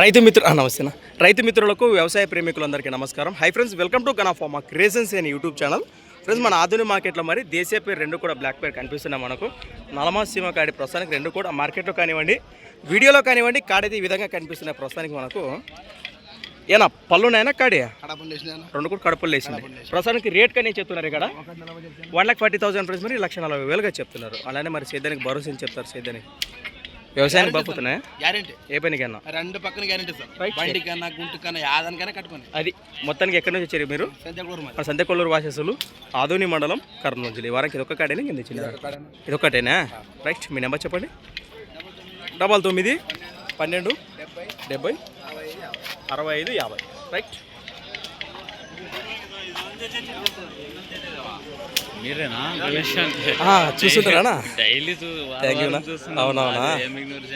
రైతు మిత్రు ఆ, నమస్తేనా రైతు మిత్రులకు వ్యవసాయ ప్రేమికులందరికీ నమస్కారం. Hi friends welcome to Gana farmer creations అనే యూట్యూబ్ ఛానల్ ఫ్రెండ్స్ మన ఆధునిక మార్కెట్లో మరి దేశీయ పేరు రెండు కూడా బ్లాక్ పేరు కనిపిస్తున్నాయి మనకు. నలమా సీమ కాడి ప్రస్తుతానికి రెండు కూడా మార్కెట్లో కానివ్వండి వీడియోలో కానివ్వండి కాడైతే ఈ విధంగా కనిపిస్తున్నాయి ప్రస్తుతానికి మనకు. ఏనా పళ్ళున్నాయనా కాడి రెండు కూడా కడుపులు వేసింది ప్రస్తుతానికి రేట్ కానీ చెప్తున్నారు ఇక్కడ? One lakh forty thousand price మరి లక్ష నలభై వేలుగా చెప్తున్నారు. అలానే మరి సేద్యానికి భరోసా చెప్తారు సేద్యానికి వ్యవసాయానికి బాగుతున్నాయా గ్యారెంటీ ఏ పనికన్నా రెండు పక్కన గ్యారెంటీ సార్. బండి కన్నా గుంటు కన్నా యాదానికైనా కట్టుకోండి అది మొత్తానికి ఎక్కడి నుంచి వచ్చారు మీరు? సంతకొల్లూరు వాసస్సులు ఆదోని మండలం కర్నూలు జిల్లా. ఈ వారానికి ఇది ఒక్కటేనా కింద ఇచ్చినారు ఇది ఒక్కటేనా రైట్ మీ నెంబర్ చెప్పండి. డబల్ తొమ్మిది పన్నెండు డెబ్బై అరవై ఐదు యాభై. రైట్ మీరేనా? అంటే చూస్తుంటారా డైలీ. అవునవునా? ఎమిగ్నూరు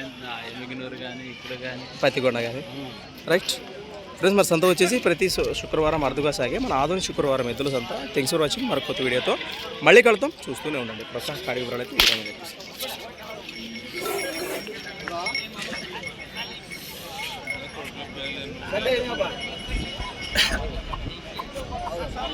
ఎమిగ్నూరు కానీ ఇప్పుడు కానీ పత్తికొండ కానీ రైట్ ఫ్రెండ్స్ మరి సంత వచ్చేసి ప్రతి శుక్రవారం అరుదుగా సాగే మన ఆధునిక శుక్రవారం ఎద్దుల సంత. థ్యాంక్స్ ఫర్ వాచింగ్ మరొక కొత్త వీడియోతో మళ్ళీ కలుద్దాం. చూస్తూనే ఉండండి. ప్రస్తుతం కాడి వివరాలు అయితే విధంగా